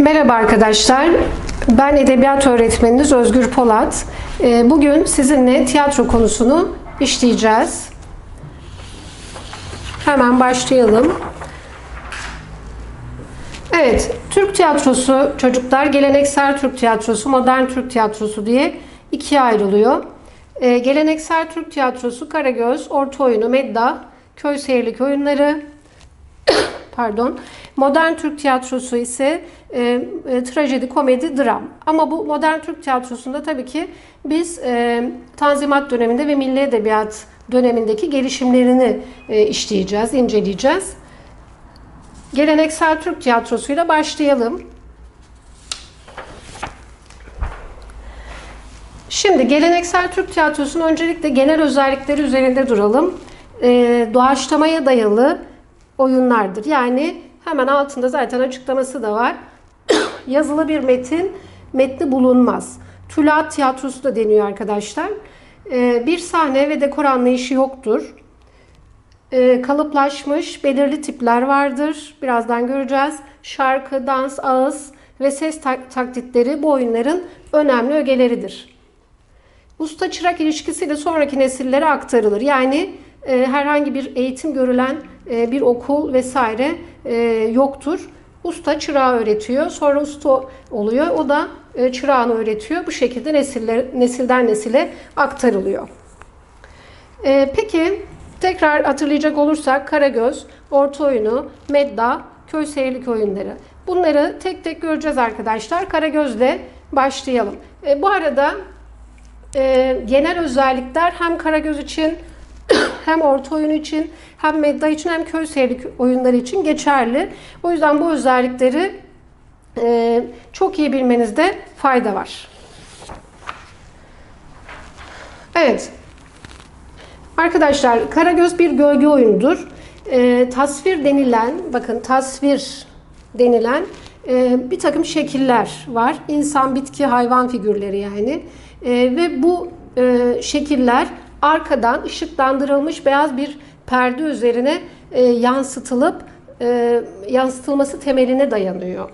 Merhaba arkadaşlar. Ben edebiyat öğretmeniniz Özgür Polat. Ee, Bugün sizinle tiyatro konusunu işleyeceğiz. Hemen başlayalım. Evet, Türk tiyatrosu çocuklar geleneksel Türk tiyatrosu, modern Türk tiyatrosu diye ikiye ayrılıyor. Ee, geleneksel Türk tiyatrosu Karagöz, Orta Oyunu, Medda, Köy Seyirlik Oyunları, pardon. Modern Türk tiyatrosu ise e, e, trajedi, komedi, dram. Ama bu modern Türk tiyatrosunda tabii ki biz e, Tanzimat döneminde ve Milli Edebiyat dönemindeki gelişimlerini e, işleyeceğiz, inceleyeceğiz. Geleneksel Türk tiyatrosuyla başlayalım. Şimdi geleneksel Türk tiyatrosunun öncelikle genel özellikleri üzerinde duralım. E, doğaçlamaya dayalı oyunlardır. Yani hemen altında zaten açıklaması da var. Yazılı bir metin, metni bulunmaz. Tülat tiyatrosu da deniyor arkadaşlar. E, bir sahne ve dekor anlayışı yoktur. E, kalıplaşmış belirli tipler vardır. Birazdan göreceğiz. Şarkı, dans, ağız ve ses tak- taklitleri bu oyunların önemli ögeleridir. Usta çırak ilişkisi de sonraki nesillere aktarılır. Yani e, herhangi bir eğitim görülen e, bir okul vesaire e, yoktur. Usta çırağı öğretiyor. Sonra usta oluyor. O da e, çırağını öğretiyor. Bu şekilde nesiller, nesilden nesile aktarılıyor. E, peki tekrar hatırlayacak olursak Karagöz, Orta Oyunu, Medda, Köy Seyirlik Oyunları. Bunları tek tek göreceğiz arkadaşlar. Karagöz'le başlayalım. E, bu arada e, genel özellikler hem Karagöz için hem orta oyunu için hem medda için hem köy seyirlik oyunları için geçerli. O yüzden bu özellikleri e, çok iyi bilmenizde fayda var. Evet. Arkadaşlar Karagöz bir gölge oyunudur. E, tasvir denilen, bakın tasvir denilen e, bir takım şekiller var. İnsan, bitki, hayvan figürleri yani. E, ve bu e, şekiller arkadan ışıklandırılmış beyaz bir perde üzerine e, yansıtılıp e, yansıtılması temeline dayanıyor.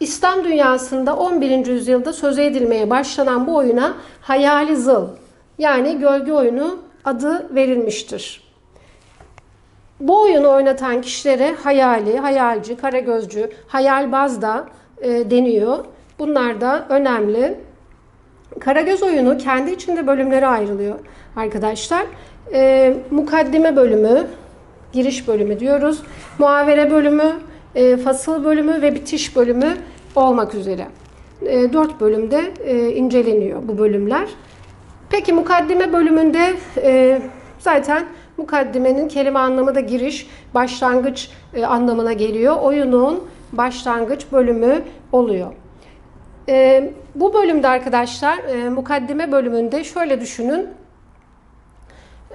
İslam dünyasında 11. yüzyılda söze edilmeye başlanan bu oyuna hayali zıl yani gölge oyunu adı verilmiştir. Bu oyunu oynatan kişilere hayali, hayalci, karagözcü, hayalbaz da e, deniyor. Bunlar da önemli. Karagöz oyunu kendi içinde bölümlere ayrılıyor arkadaşlar. E, mukaddime bölümü, giriş bölümü diyoruz. Muavere bölümü, e, fasıl bölümü ve bitiş bölümü olmak üzere. E, dört bölümde e, inceleniyor bu bölümler. Peki mukaddime bölümünde e, zaten mukaddimenin kelime anlamı da giriş, başlangıç e, anlamına geliyor. Oyunun başlangıç bölümü oluyor. E, bu bölümde arkadaşlar e, mukaddime bölümünde şöyle düşünün.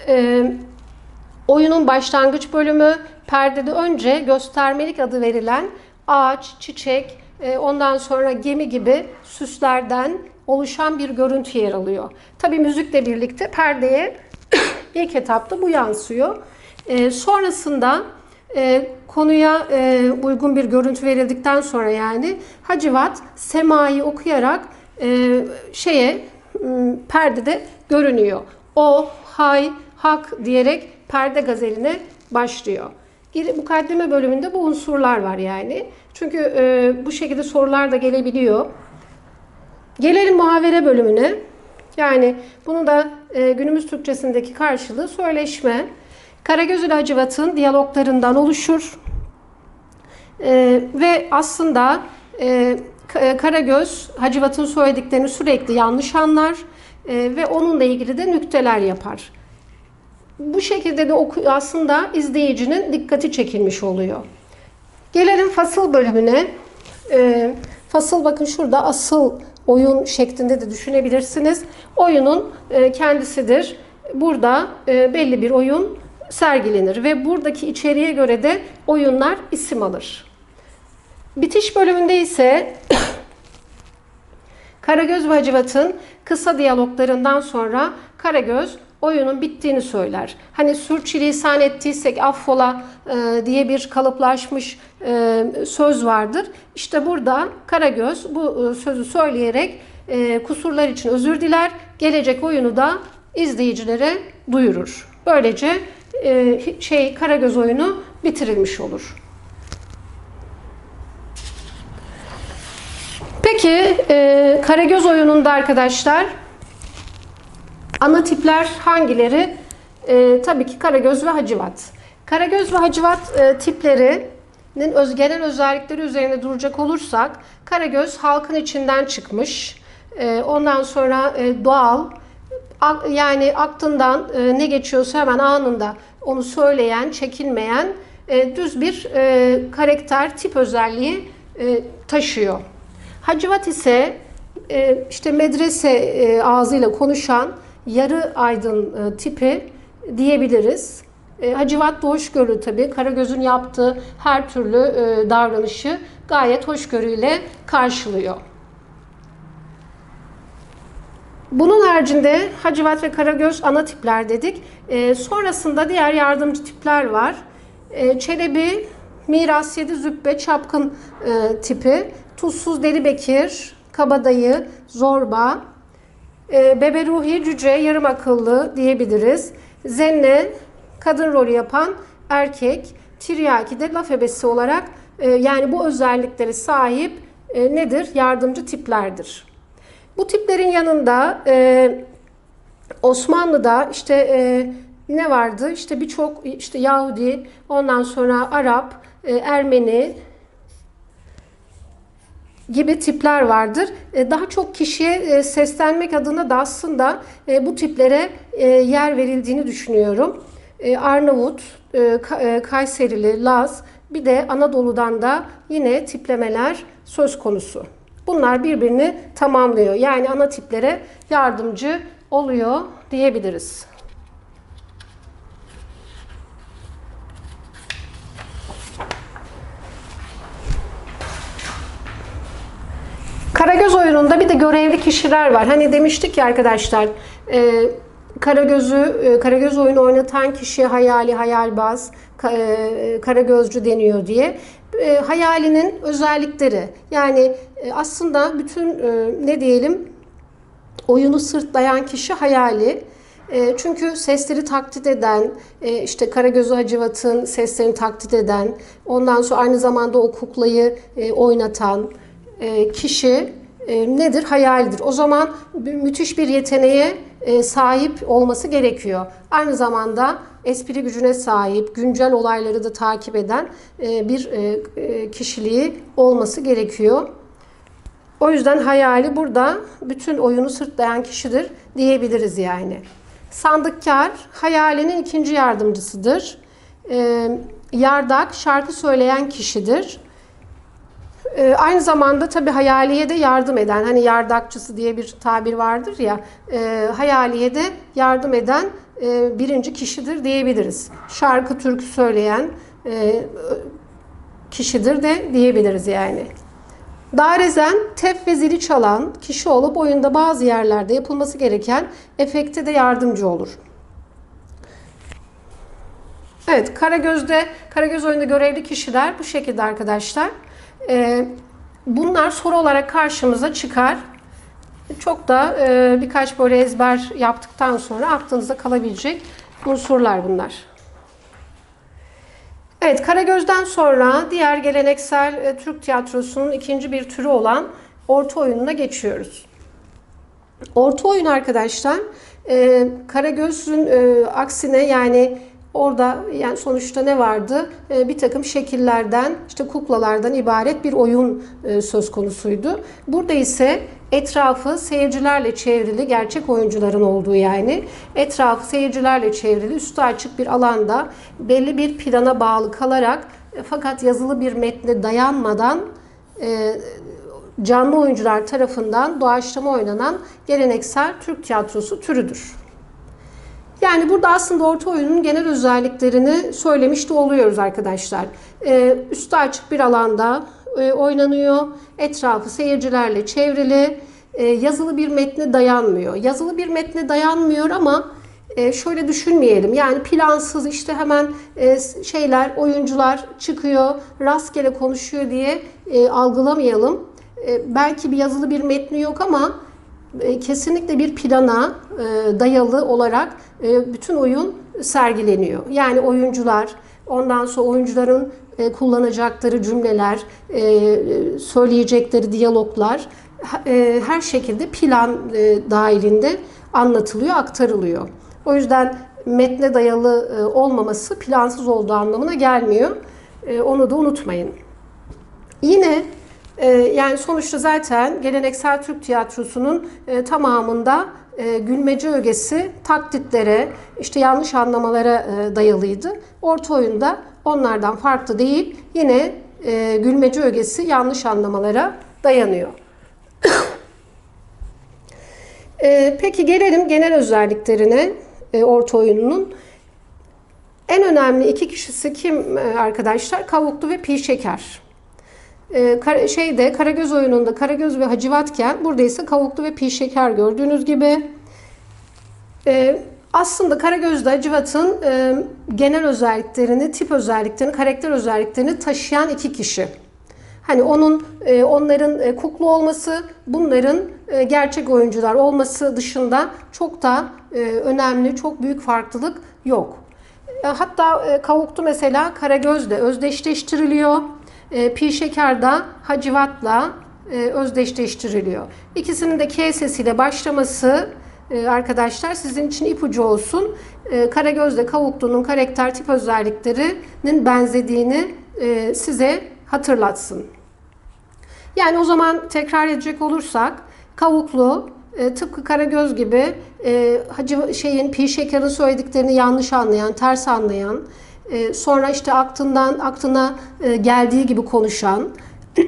E, oyunun başlangıç bölümü perdede önce göstermelik adı verilen ağaç, çiçek, e, ondan sonra gemi gibi süslerden oluşan bir görüntü yer alıyor. Tabi müzikle birlikte perdeye ilk etapta bu yansıyor. E, sonrasında e, konuya e, uygun bir görüntü verildikten sonra yani Hacivat semayı okuyarak e, şeye m, perdede görünüyor. O, hay, hak diyerek perde gazeline başlıyor. Mukaddime bölümünde bu unsurlar var yani. Çünkü e, bu şekilde sorular da gelebiliyor. Gelelim muhavere bölümüne. Yani bunu da e, günümüz Türkçesindeki karşılığı söyleşme. Karagöz ile Hacivat'ın diyaloglarından oluşur. E, ve aslında e, e, Karagöz Hacivat'ın söylediklerini sürekli yanlış anlar e, ve onunla ilgili de nükteler yapar. Bu şekilde de oku- aslında izleyicinin dikkati çekilmiş oluyor. Gelelim fasıl bölümüne. Ee, fasıl bakın şurada asıl oyun şeklinde de düşünebilirsiniz. Oyunun e, kendisidir. Burada e, belli bir oyun sergilenir ve buradaki içeriğe göre de oyunlar isim alır. Bitiş bölümünde ise Karagöz ve Hacivat'ın kısa diyaloglarından sonra Karagöz oyunun bittiğini söyler. Hani sürçülisan ettiysek affola e, diye bir kalıplaşmış e, söz vardır. İşte burada Karagöz bu e, sözü söyleyerek e, kusurlar için özür diler. Gelecek oyunu da izleyicilere duyurur. Böylece e, şey Karagöz oyunu bitirilmiş olur. Peki e, Karagöz oyununda arkadaşlar ana tipler hangileri? E, tabii ki Karagöz ve Hacivat. Karagöz ve Hacivat e, tiplerinin öz, genel özellikleri üzerine duracak olursak Karagöz halkın içinden çıkmış. E, ondan sonra e, doğal yani aklından e, ne geçiyorsa hemen anında onu söyleyen, çekinmeyen e, düz bir e, karakter, tip özelliği taşıyor. Hacivat ise işte medrese ağzıyla konuşan yarı aydın tipi diyebiliriz. Hacivat da hoşgörü tabii. Karagöz'ün yaptığı her türlü davranışı gayet hoşgörüyle karşılıyor. Bunun haricinde Hacivat ve Karagöz ana tipler dedik. E, sonrasında diğer yardımcı tipler var. E, Çelebi, Miras Yedi Zübbe, Çapkın e, tipi. Tuzsuz Deli Bekir, Kabadayı, Zorba, e, Bebe Cüce, Yarım Akıllı diyebiliriz. Zenne, kadın rolü yapan erkek. Tiryaki de laf ebesi olarak e, yani bu özellikleri sahip e, nedir? Yardımcı tiplerdir. Bu tiplerin yanında e, Osmanlı'da işte e, ne vardı? İşte birçok işte Yahudi, ondan sonra Arap, e, Ermeni gibi tipler vardır. E, Daha çok kişiye e, seslenmek adına da aslında e, bu tiplere yer verildiğini düşünüyorum. Arnavut, Ka- Kayserili, Laz, bir de Anadolu'dan da yine tiplemeler söz konusu. Bunlar birbirini tamamlıyor. Yani ana tiplere yardımcı oluyor diyebiliriz. Karagöz oyununda bir de görevli kişiler var. Hani demiştik ya arkadaşlar, e, Karagöz'ü, e, Karagöz oyunu oynatan kişi hayali, hayalbaz, e, Karagözcü deniyor diye. E, hayalinin özellikleri. Yani e, aslında bütün ne diyelim oyunu sırtlayan kişi hayali. Çünkü sesleri taklit eden, işte Karagözü Hacivat'ın seslerini taklit eden, ondan sonra aynı zamanda o kuklayı oynatan kişi nedir? Hayalidir. O zaman müthiş bir yeteneğe sahip olması gerekiyor. Aynı zamanda espri gücüne sahip, güncel olayları da takip eden e, bir e, e, kişiliği olması gerekiyor. O yüzden hayali burada bütün oyunu sırtlayan kişidir diyebiliriz yani. Sandıkkar hayalinin ikinci yardımcısıdır. Yardak şarkı söyleyen kişidir. Aynı zamanda tabii hayaliye de yardım eden, hani yardakçısı diye bir tabir vardır ya, hayaliye de yardım eden e, birinci kişidir diyebiliriz. Şarkı, türkü söyleyen e, kişidir de diyebiliriz yani. Darezen tef ve zili çalan kişi olup oyunda bazı yerlerde yapılması gereken efekte de yardımcı olur. Evet, Karagöz'de, Karagöz oyunda görevli kişiler bu şekilde arkadaşlar. Ee, bunlar soru olarak karşımıza çıkar. Çok da e, birkaç böyle ezber yaptıktan sonra aklınızda kalabilecek unsurlar bunlar. Evet, Karagöz'den sonra diğer geleneksel e, Türk tiyatrosunun ikinci bir türü olan orta oyununa geçiyoruz. Orta oyun arkadaşlar, e, Karagöz'ün e, aksine yani orada yani sonuçta ne vardı? E, bir takım şekillerden, işte kuklalardan ibaret bir oyun e, söz konusuydu. Burada ise etrafı seyircilerle çevrili, gerçek oyuncuların olduğu yani, etrafı seyircilerle çevrili, üstü açık bir alanda belli bir plana bağlı kalarak e, fakat yazılı bir metne dayanmadan e, canlı oyuncular tarafından doğaçlama oynanan geleneksel Türk tiyatrosu türüdür. Yani burada aslında orta oyunun genel özelliklerini söylemiş de oluyoruz arkadaşlar. Ee, üstü açık bir alanda e, oynanıyor. Etrafı seyircilerle çevrili. E, yazılı bir metne dayanmıyor. Yazılı bir metne dayanmıyor ama e, şöyle düşünmeyelim. Yani plansız işte hemen e, şeyler, oyuncular çıkıyor, rastgele konuşuyor diye e, algılamayalım. E, belki bir yazılı bir metni yok ama kesinlikle bir plana e, dayalı olarak e, bütün oyun sergileniyor. Yani oyuncular, ondan sonra oyuncuların e, kullanacakları cümleler, e, söyleyecekleri diyaloglar e, her şekilde plan e, dahilinde anlatılıyor, aktarılıyor. O yüzden metne dayalı e, olmaması plansız olduğu anlamına gelmiyor. E, onu da unutmayın. Yine e, yani sonuçta zaten geleneksel Türk tiyatrosunun e, tamamında e, gülmece ögesi taktitlere, işte yanlış anlamalara e, dayalıydı. Orta oyunda onlardan farklı değil. Yine gülmece ögesi yanlış anlamalara dayanıyor. peki gelelim genel özelliklerine orta oyununun. En önemli iki kişisi kim arkadaşlar? Kavuklu ve pi şeker. Ee, şeyde Karagöz oyununda Karagöz ve Hacivatken burada ise Kavuklu ve Pi Şeker gördüğünüz gibi. Ee, aslında Karagöz'de Hacivat'ın e, genel özelliklerini, tip özelliklerini, karakter özelliklerini taşıyan iki kişi. Hani onun e, onların e, kuklu olması, bunların gerçek oyuncular olması dışında çok da önemli, çok büyük farklılık yok. Hatta Kavuklu mesela Karagöz'le özdeşleştiriliyor. E, Pi Hacivat'la özdeşleştiriliyor. İkisinin de K sesiyle başlaması e, arkadaşlar sizin için ipucu olsun. E, Karagöz'le Kavuklu'nun karakter tip özelliklerinin benzediğini e, size hatırlatsın. Yani o zaman tekrar edecek olursak Kavuklu e, tıpkı Karagöz gibi e, Hacı şeyin Pi Şeker'in söylediklerini yanlış anlayan, ters anlayan, e, sonra işte aklından aklına e, geldiği gibi konuşan,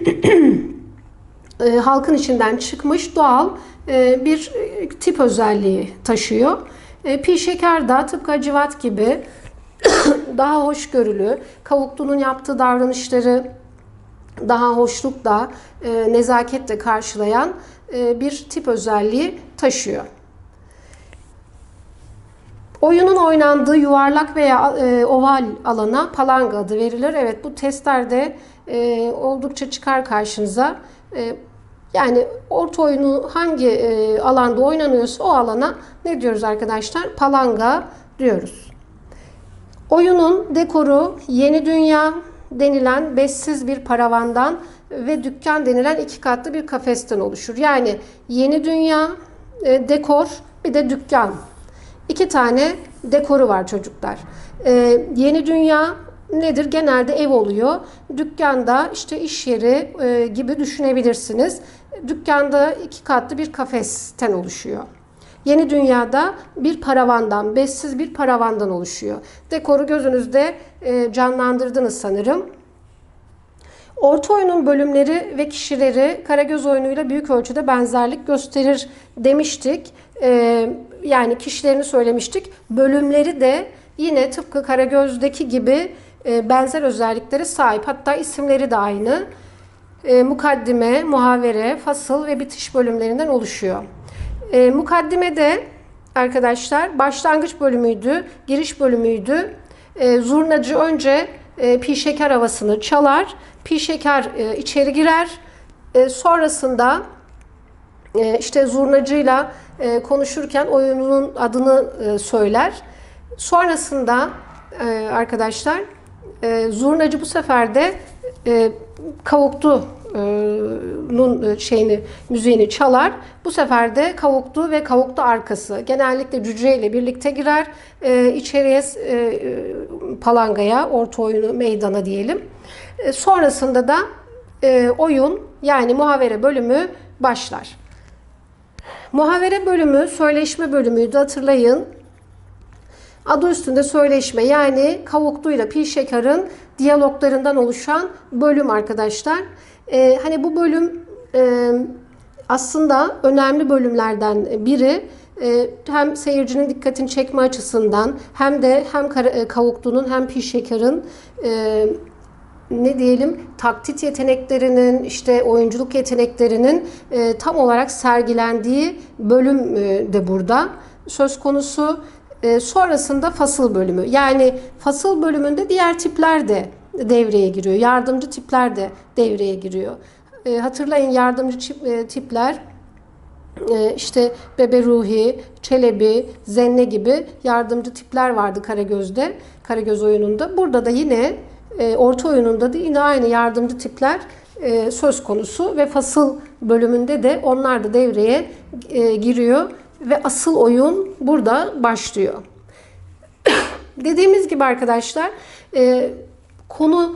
e, halkın içinden çıkmış doğal e, bir e, tip özelliği taşıyor. E, Pi Şeker de tıpkı Hacivat gibi daha hoşgörülü, Kavuklu'nun yaptığı davranışları daha hoşlukla, e, nezaketle karşılayan e, bir tip özelliği taşıyor. Oyunun oynandığı yuvarlak veya e, oval alana palanga adı verilir. Evet bu testlerde e, oldukça çıkar karşınıza. E, yani orta oyunu hangi e, alanda oynanıyorsa o alana ne diyoruz arkadaşlar? Palanga diyoruz. Oyunun dekoru yeni dünya denilen beşsiz bir paravandan ve dükkan denilen iki katlı bir kafesten oluşur. Yani yeni dünya, e, dekor bir de dükkan. İki tane dekoru var çocuklar. E, yeni dünya nedir? Genelde ev oluyor. Dükkanda işte iş yeri e, gibi düşünebilirsiniz. Dükkanda iki katlı bir kafesten oluşuyor. Yeni dünyada bir paravandan, beşsiz bir paravandan oluşuyor. Dekoru gözünüzde e, canlandırdınız sanırım. Orta oyunun bölümleri ve kişileri Karagöz oyunuyla büyük ölçüde benzerlik gösterir demiştik. Ee, yani kişilerini söylemiştik. Bölümleri de yine tıpkı Karagöz'deki gibi e, benzer özelliklere sahip. Hatta isimleri de aynı. E, mukaddime, muhavere, fasıl ve bitiş bölümlerinden oluşuyor. E, mukaddimede arkadaşlar başlangıç bölümüydü, giriş bölümüydü. E, zurnacı önce e, pi şeker havasını çalar. Pi şeker e, içeri girer. E, sonrasında e, işte zurnacıyla konuşurken oyunun adını söyler. Sonrasında arkadaşlar zurnacı bu sefer de e, kavuklu'nun şeyini müziğini çalar. Bu sefer de kavuklu ve kavuklu arkası genellikle cüce ile birlikte girer. E, içeriye palangaya, orta oyunu meydana diyelim. Sonrasında da oyun yani muhavere bölümü başlar. Muhavere bölümü söyleşme bölümüydü hatırlayın. Adı üstünde söyleşme yani kavukluyla pi şekerin diyaloglarından oluşan bölüm arkadaşlar. Ee, hani bu bölüm e, aslında önemli bölümlerden biri. E, hem seyircinin dikkatini çekme açısından hem de hem kavuklunun hem pi şekerin e, ne diyelim taklit yeteneklerinin işte oyunculuk yeteneklerinin e, tam olarak sergilendiği bölüm e, de burada söz konusu. E, sonrasında fasıl bölümü. Yani fasıl bölümünde diğer tipler de devreye giriyor. Yardımcı tipler de devreye giriyor. E, hatırlayın yardımcı çip- e, tipler e, işte Bebe Ruhi, Çelebi, Zenne gibi yardımcı tipler vardı Karagöz'de, Karagöz oyununda. Burada da yine e, orta oyununda da yine aynı yardımcı tipler e, söz konusu ve fasıl bölümünde de onlar da devreye e, giriyor ve asıl oyun burada başlıyor. Dediğimiz gibi arkadaşlar e, konu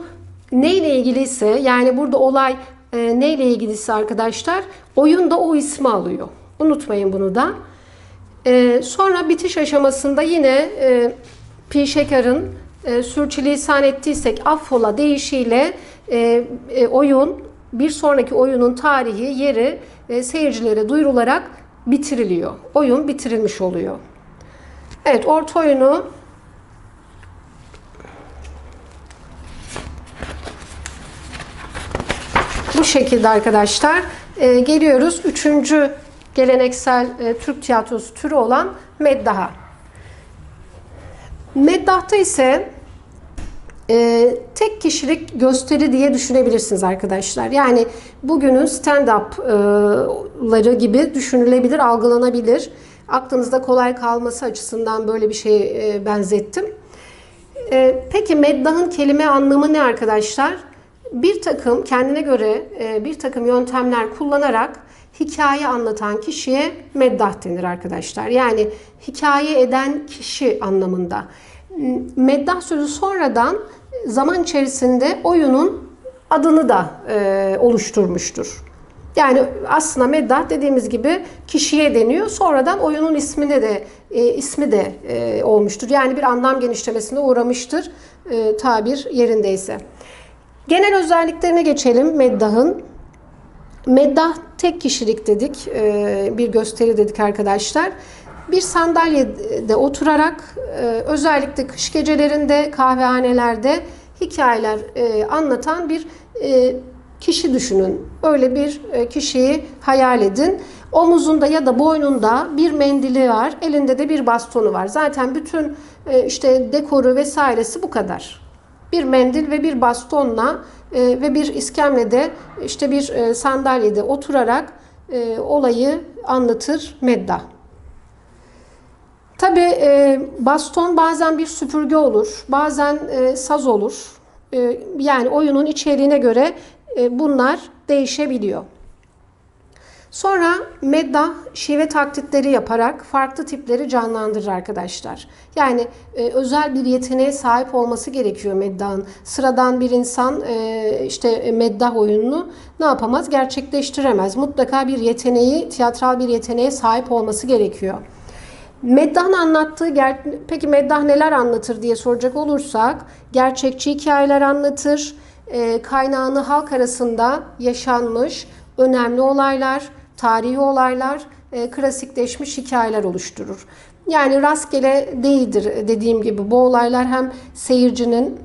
neyle ilgiliyse yani burada olay e, neyle ilgiliyse arkadaşlar oyun da o ismi alıyor. Unutmayın bunu da. E, sonra bitiş aşamasında yine e, pi şekerin e, sürçülisan ettiysek affola deyişiyle e, e, oyun bir sonraki oyunun tarihi yeri e, seyircilere duyurularak bitiriliyor. Oyun bitirilmiş oluyor. Evet orta oyunu Bu şekilde arkadaşlar e, geliyoruz. Üçüncü geleneksel e, Türk tiyatrosu türü olan Meddaha. Meddah'ta ise e, tek kişilik gösteri diye düşünebilirsiniz arkadaşlar. Yani bugünün stand-up'ları gibi düşünülebilir, algılanabilir. Aklınızda kolay kalması açısından böyle bir şeye e, benzettim. E, peki Meddah'ın kelime anlamı ne arkadaşlar? Bir takım kendine göre e, bir takım yöntemler kullanarak hikaye anlatan kişiye meddah denir arkadaşlar. Yani hikaye eden kişi anlamında. Meddah sözü sonradan zaman içerisinde oyunun adını da e, oluşturmuştur. Yani aslında meddah dediğimiz gibi kişiye deniyor. Sonradan oyunun ismine de e, ismi de e, olmuştur. Yani bir anlam genişlemesine uğramıştır e, tabir yerindeyse. Genel özelliklerine geçelim Meddah'ın. Meddah tek kişilik dedik, e, bir gösteri dedik arkadaşlar. Bir sandalyede oturarak e, özellikle kış gecelerinde kahvehanelerde hikayeler e, anlatan bir kişi düşünün. Öyle bir kişiyi hayal edin. Omuzunda ya da boynunda bir mendili var, elinde de bir bastonu var. Zaten bütün işte dekoru vesairesi bu kadar bir mendil ve bir bastonla e, ve bir iskemlede işte bir e, sandalyede oturarak e, olayı anlatır medda. Tabi e, baston bazen bir süpürge olur, bazen e, saz olur. E, yani oyunun içeriğine göre e, bunlar değişebiliyor. Sonra meddah şive taklitleri yaparak farklı tipleri canlandırır arkadaşlar. Yani e, özel bir yeteneğe sahip olması gerekiyor meddahın. Sıradan bir insan e, işte meddah oyununu ne yapamaz? Gerçekleştiremez. Mutlaka bir yeteneği, tiyatral bir yeteneğe sahip olması gerekiyor. Meddah'ın anlattığı, peki Meddah neler anlatır diye soracak olursak, gerçekçi hikayeler anlatır, e, kaynağını halk arasında yaşanmış önemli olaylar, tarihi olaylar, e, klasikleşmiş hikayeler oluşturur. Yani rastgele değildir dediğim gibi bu olaylar hem seyircinin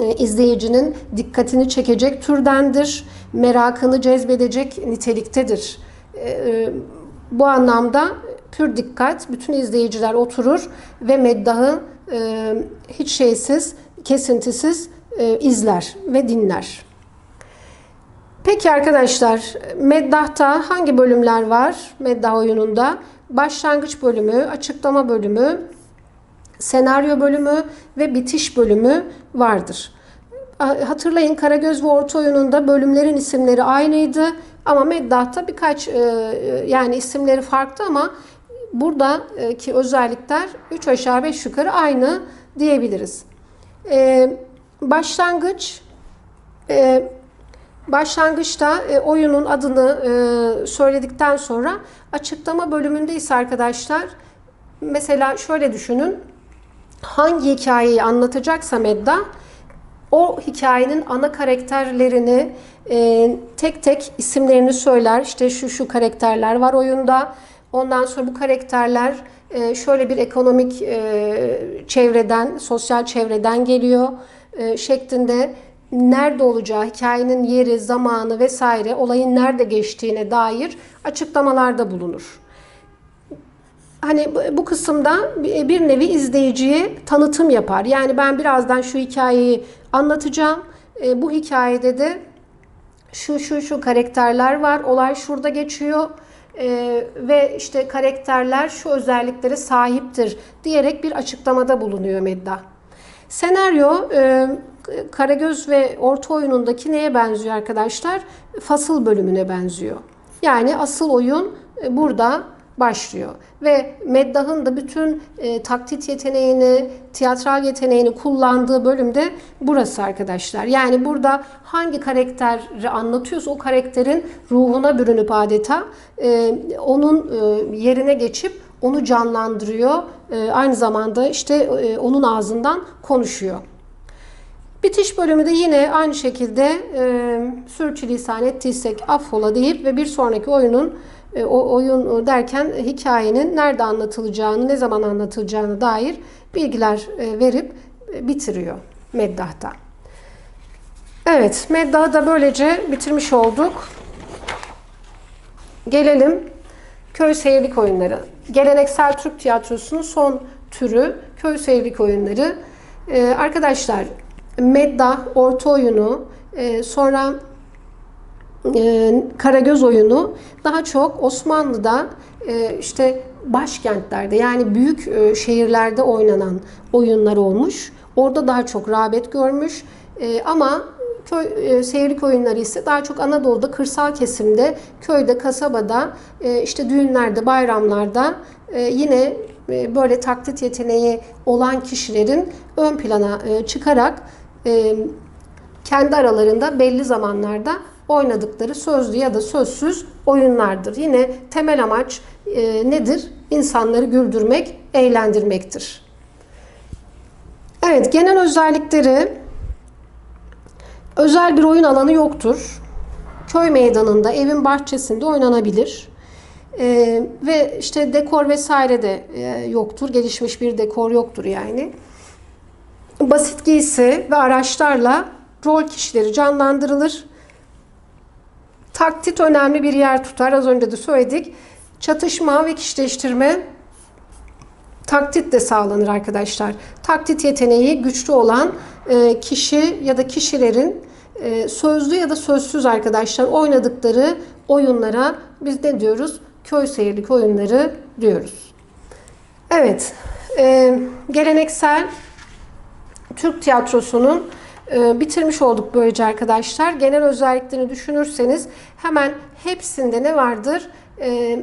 e, izleyicinin dikkatini çekecek türdendir, merakını cezbedecek niteliktedir. E, bu anlamda pür dikkat bütün izleyiciler oturur ve meddahı hiç şeysiz, kesintisiz izler ve dinler. Peki arkadaşlar, Meddah'ta hangi bölümler var Meddah oyununda? Başlangıç bölümü, açıklama bölümü, senaryo bölümü ve bitiş bölümü vardır. Hatırlayın Karagöz ve Orta oyununda bölümlerin isimleri aynıydı ama Meddah'ta birkaç e, yani isimleri farklı ama buradaki özellikler 3 aşağı 5 yukarı aynı diyebiliriz. E, başlangıç e, Başlangıçta e, oyunun adını e, söyledikten sonra açıklama bölümünde ise arkadaşlar mesela şöyle düşünün. Hangi hikayeyi anlatacaksa Medda o hikayenin ana karakterlerini e, tek tek isimlerini söyler. İşte şu şu karakterler var oyunda. Ondan sonra bu karakterler e, şöyle bir ekonomik e, çevreden, sosyal çevreden geliyor e, şeklinde nerede olacağı, hikayenin yeri, zamanı vesaire, olayın nerede geçtiğine dair açıklamalarda bulunur. hani bu- kısımda bir bir nevi izleyiciye tanıtım yapar. Yani ben birazdan şu hikayeyi anlatacağım. E, bu hikayede de şu şu şu karakterler var. Olay şurada geçiyor. Ee, ve işte karakterler şu özelliklere sahiptir diyerek bir açıklamada bulunuyor Medda. Senaryo e, Karagöz ve Orta oyunundaki neye benziyor arkadaşlar? Fasıl bölümüne benziyor. Yani asıl oyun e, burada başlıyor. Ve Meddah'ın da bütün e, taklit yeteneğini, tiyatral yeteneğini kullandığı bölümde burası arkadaşlar. Yani burada hangi karakteri anlatıyorsa o karakterin ruhuna bürünüp adeta e, onun e, yerine geçip onu canlandırıyor. E, aynı zamanda işte e, onun ağzından konuşuyor. Bitiş bölümü de yine aynı şekilde e, sürçülisan ettiysek affola deyip ve bir sonraki oyunun e, o oyun derken hikayenin nerede anlatılacağını, ne zaman anlatılacağını dair bilgiler e, verip e, bitiriyor Meddah'ta. Evet, Meddah'ı da böylece bitirmiş olduk. Gelelim köy seyirlik oyunları. Geleneksel Türk tiyatrosunun son türü köy seyirlik oyunları. Ee, arkadaşlar Meddah, orta oyunu, e, sonra e, Karagöz oyunu daha çok Osmanlı'da e, işte başkentlerde yani büyük e, şehirlerde oynanan oyunlar olmuş. Orada daha çok rağbet görmüş. E, ama köy e, seyirlik oyunları ise daha çok Anadolu'da kırsal kesimde, köyde, kasabada, e, işte düğünlerde, bayramlarda e, yine e, böyle taklit yeteneği olan kişilerin ön plana e, çıkarak e, kendi aralarında belli zamanlarda oynadıkları sözlü ya da sözsüz oyunlardır. Yine temel amaç e, nedir? İnsanları güldürmek, eğlendirmektir. Evet, genel özellikleri özel bir oyun alanı yoktur. Köy meydanında, evin bahçesinde oynanabilir. E, ve işte dekor vesaire de e, yoktur. Gelişmiş bir dekor yoktur yani. Basit giysi ve araçlarla rol kişileri canlandırılır. Taktit önemli bir yer tutar. Az önce de söyledik. Çatışma ve kişileştirme taktit de sağlanır arkadaşlar. Taktit yeteneği güçlü olan e, kişi ya da kişilerin e, sözlü ya da sözsüz arkadaşlar oynadıkları oyunlara biz ne diyoruz? Köy seyirlik oyunları diyoruz. Evet, e, geleneksel Türk tiyatrosunun e, bitirmiş olduk böylece arkadaşlar. Genel özelliklerini düşünürseniz hemen hepsinde ne vardır? E,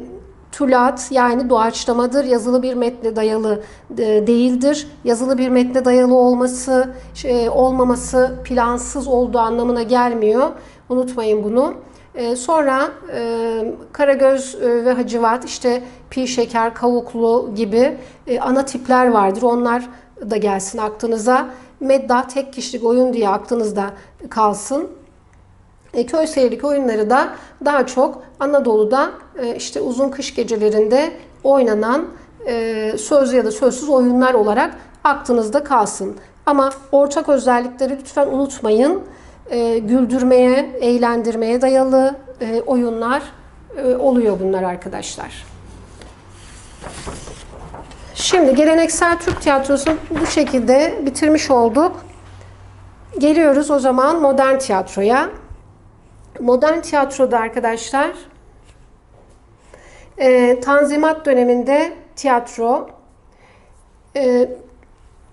tulat yani doğaçlamadır. Yazılı bir metne dayalı e, değildir. Yazılı bir metne dayalı olması, şey, olmaması plansız olduğu anlamına gelmiyor. Unutmayın bunu. E, sonra e, Karagöz e, ve Hacivat, işte pi şeker, kavuklu gibi e, ana tipler vardır. Onlar da gelsin aklınıza. Medda tek kişilik oyun diye aklınızda kalsın. E, köy seyirlik oyunları da daha çok Anadolu'da e, işte uzun kış gecelerinde oynanan e, söz ya da sözsüz oyunlar olarak aklınızda kalsın. Ama ortak özellikleri lütfen unutmayın. E, güldürmeye, eğlendirmeye dayalı e, oyunlar e, oluyor bunlar arkadaşlar. Şimdi geleneksel Türk tiyatrosunu bu şekilde bitirmiş olduk. Geliyoruz o zaman modern tiyatroya. Modern tiyatroda arkadaşlar e, Tanzimat döneminde tiyatro e,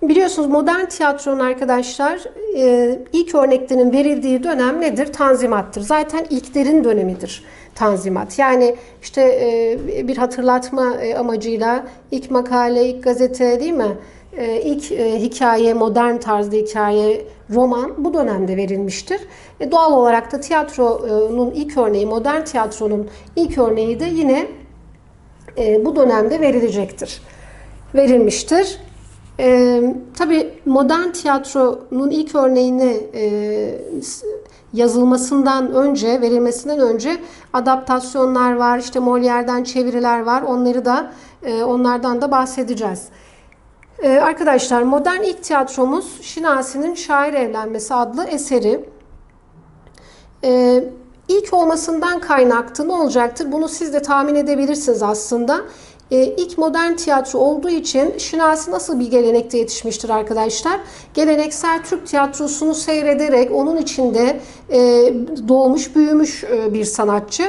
biliyorsunuz modern tiyatronun arkadaşlar e, ilk örneklerinin verildiği dönem nedir? Tanzimattır. Zaten ilklerin dönemidir Tanzimat. Yani işte e, bir hatırlatma e, amacıyla ilk makale, ilk gazete değil mi? E, ilk e, hikaye, modern tarzda hikaye, roman bu dönemde verilmiştir. Doğal olarak da tiyatronun ilk örneği, modern tiyatronun ilk örneği de yine bu dönemde verilecektir. Verilmiştir. E, Tabi modern tiyatronun ilk örneğini e, yazılmasından önce, verilmesinden önce adaptasyonlar var, işte Molière'den çeviriler var. Onları da e, onlardan da bahsedeceğiz. Ee, arkadaşlar modern ilk tiyatromuz Şinasi'nin Şair Evlenmesi adlı eseri. Ee, ilk olmasından kaynaklı ne olacaktır? Bunu siz de tahmin edebilirsiniz aslında. E, ilk modern tiyatro olduğu için Şinasi nasıl bir gelenekte yetişmiştir arkadaşlar? Geleneksel Türk tiyatrosunu seyrederek onun içinde e, doğmuş, büyümüş e, bir sanatçı.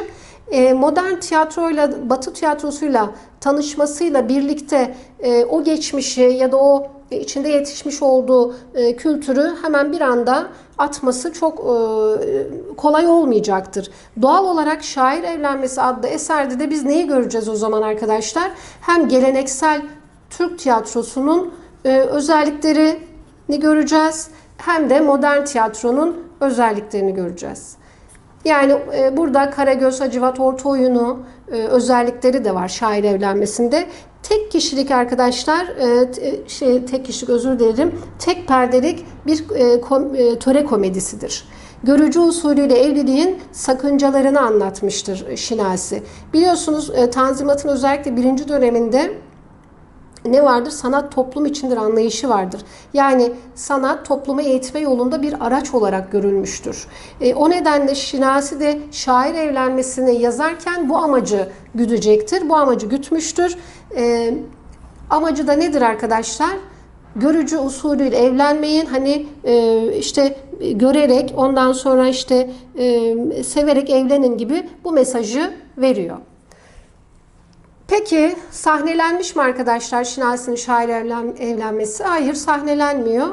E, modern tiyatroyla, Batı tiyatrosuyla tanışmasıyla birlikte e, o geçmişi ya da o içinde yetişmiş olduğu e, kültürü hemen bir anda atması çok e, kolay olmayacaktır. Doğal olarak Şair Evlenmesi adlı eserde de biz neyi göreceğiz o zaman arkadaşlar? Hem geleneksel Türk tiyatrosunun e, özelliklerini göreceğiz hem de modern tiyatronun özelliklerini göreceğiz. Yani e, burada Karagöz, Hacivat, Orta Oyunu e, özellikleri de var şair evlenmesinde. Tek kişilik arkadaşlar, e, t- şey tek kişilik özür dilerim, tek perdelik bir e, kom- e, töre komedisidir. Görücü usulüyle evliliğin sakıncalarını anlatmıştır Şinasi. Biliyorsunuz e, Tanzimat'ın özellikle birinci döneminde ne vardır? Sanat toplum içindir anlayışı vardır. Yani sanat toplumu eğitme yolunda bir araç olarak görülmüştür. E, o nedenle Şinasi de şair evlenmesini yazarken bu amacı güdecektir. Bu amacı gütmüştür. E, amacı da nedir arkadaşlar? Görücü usulüyle evlenmeyin. Hani e, işte görerek ondan sonra işte e, severek evlenin gibi bu mesajı veriyor. Peki sahnelenmiş mi arkadaşlar Şinasi'nin şair evlen, evlenmesi? Hayır sahnelenmiyor.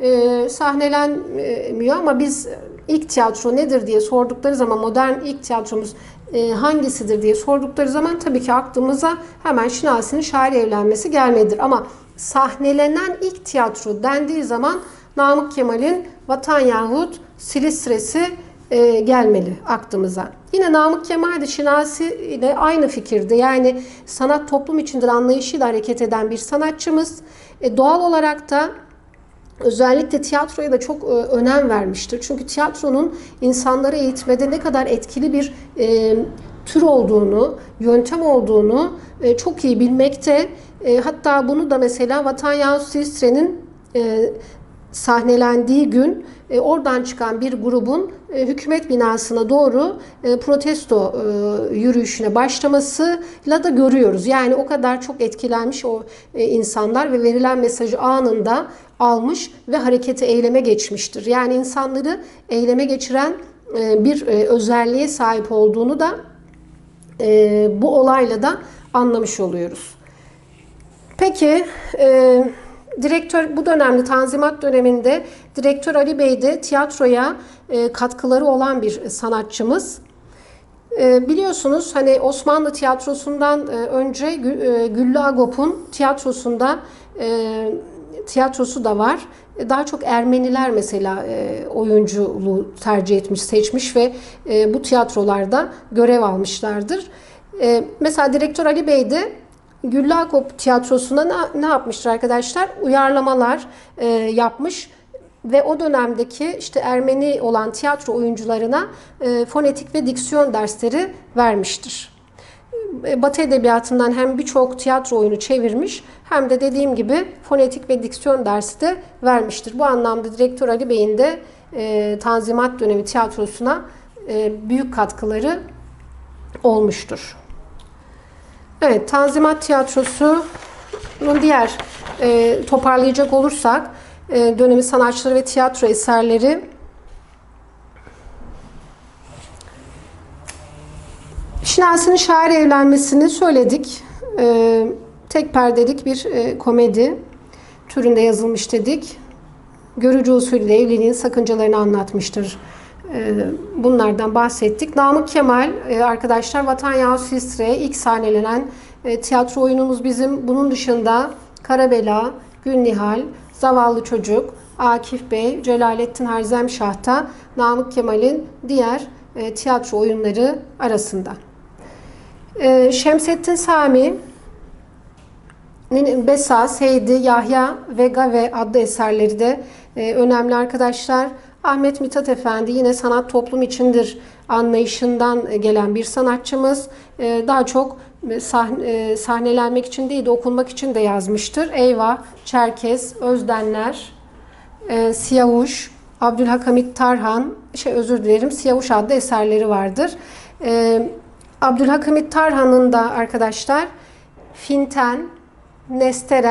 Ee, sahnelenmiyor ama biz ilk tiyatro nedir diye sordukları zaman modern ilk tiyatromuz e, hangisidir diye sordukları zaman tabii ki aklımıza hemen Şinasi'nin şair evlenmesi gelmedir. Ama sahnelenen ilk tiyatro dendiği zaman Namık Kemal'in Vatan Yahut Silistres'i e, gelmeli aklımıza. Yine Namık Kemal de Şinasi ile aynı fikirde. Yani sanat toplum içindir anlayışıyla hareket eden bir sanatçımız. E, doğal olarak da özellikle tiyatroya da çok e, önem vermiştir. Çünkü tiyatronun insanları eğitmede ne kadar etkili bir e, tür olduğunu, yöntem olduğunu e, çok iyi bilmekte. E, hatta bunu da mesela Vatan Yahut Silistre'nin e, sahnelendiği gün e, oradan çıkan bir grubun e, hükümet binasına doğru e, protesto e, yürüyüşüne başlamasıyla da görüyoruz. Yani o kadar çok etkilenmiş o e, insanlar ve verilen mesajı anında almış ve harekete eyleme geçmiştir. Yani insanları eyleme geçiren e, bir e, özelliğe sahip olduğunu da e, bu olayla da anlamış oluyoruz. Peki e, direktör bu dönemde Tanzimat döneminde direktör Ali Bey de tiyatroya e, katkıları olan bir sanatçımız. E, biliyorsunuz hani Osmanlı tiyatrosundan e, önce e, Güllü Agop'un tiyatrosunda e, tiyatrosu da var. E, Daha çok Ermeniler mesela e, oyunculuğu tercih etmiş, seçmiş ve e, bu tiyatrolarda görev almışlardır. E, mesela direktör Ali Bey de Güllü Agop tiyatrosuna ne, ne yapmıştır arkadaşlar? Uyarlamalar e, yapmış ve o dönemdeki işte Ermeni olan tiyatro oyuncularına e, fonetik ve diksiyon dersleri vermiştir. E, Batı edebiyatından hem birçok tiyatro oyunu çevirmiş hem de dediğim gibi fonetik ve diksiyon dersi de vermiştir. Bu anlamda direktör Ali Bey'in de e, Tanzimat dönemi tiyatrosuna e, büyük katkıları olmuştur. Evet, Tanzimat Tiyatrosu'nun diğer e, toparlayacak olursak e, dönemi sanatçıları ve tiyatro eserleri Şinasi'nin şair evlenmesini söyledik. E, tek perdelik bir e, komedi türünde yazılmış dedik. Görücü usulüyle evliliğin sakıncalarını anlatmıştır. E, bunlardan bahsettik. Namık Kemal e, arkadaşlar Vatan Yahut Silistre'ye ilk sahnelenen e, tiyatro oyunumuz bizim. Bunun dışında Karabela, Gülnihal, Zavallı Çocuk, Akif Bey, Celalettin Harzemşah da Namık Kemal'in diğer e, tiyatro oyunları arasında. Şemsettin Sami, Besas, Heydi, Yahya ve Gave adlı eserleri de önemli arkadaşlar. Ahmet Mithat Efendi yine sanat toplum içindir anlayışından gelen bir sanatçımız. E, daha çok sahne, e, sahnelenmek için değil de okunmak için de yazmıştır. Eyvah, Çerkez, Özdenler, e, Siyavuş, Abdülhakamit Tarhan, şey özür dilerim, Siyavuş adlı eserleri vardır. E, Abdülhakamit Tarhan'ın da arkadaşlar Finten, Nesteren,